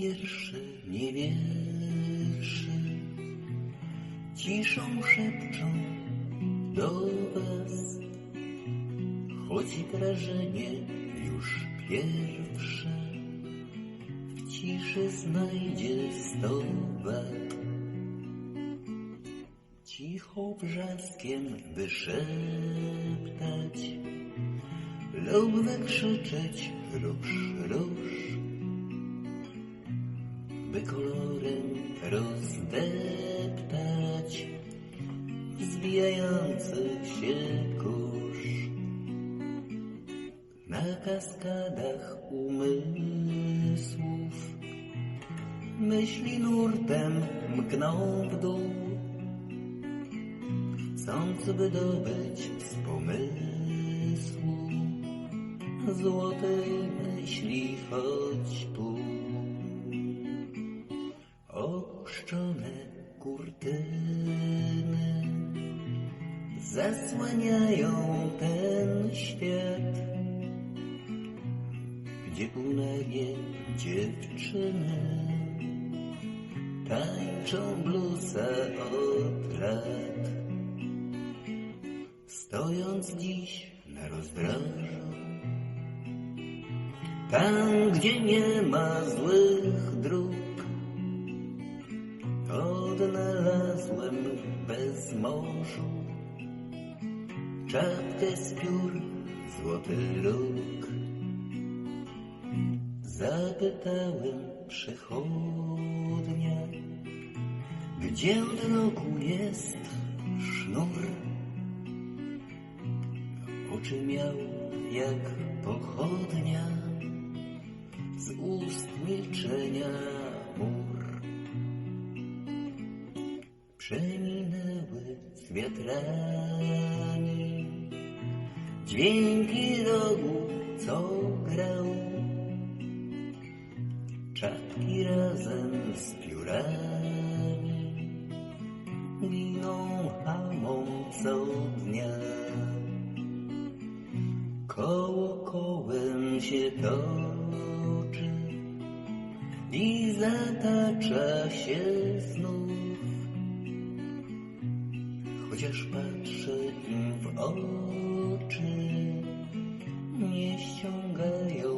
wiersze, nie wiersze, ciszą szepczą do was, choć wrażenie już pierwsze. W ciszy znajdzie stowat. Cicho wrzaskiem wyszeptać. Lub wykrzyczeć rusz, rusz, by kolorem rozdeptać wzbijający się kurz. Na kaskadach umysłów myśli nurtem mkną w dół, chcąc wydobyć z pomysłu złotej myśli choć pół. Opuszczone kurtyny zasłaniają ten świat, gdzie unagie dziewczyny tańczą bluesa od lat. Stojąc dziś na rozdrożu, tam gdzie nie ma złych bezmorzu czapkę z piór, złoty róg. Zapytałem przechodnia, gdzie od roku jest sznur. Oczy miał jak pochodnia, z ust milczenia mur. Przeminęły z wiatrami dźwięki rogu, co grał. Czapki razem z piórami giną hamą co dnia. Koło kołem się toczy i zatacza się znów. Chociaż patrzę im w oczy, nie ściągają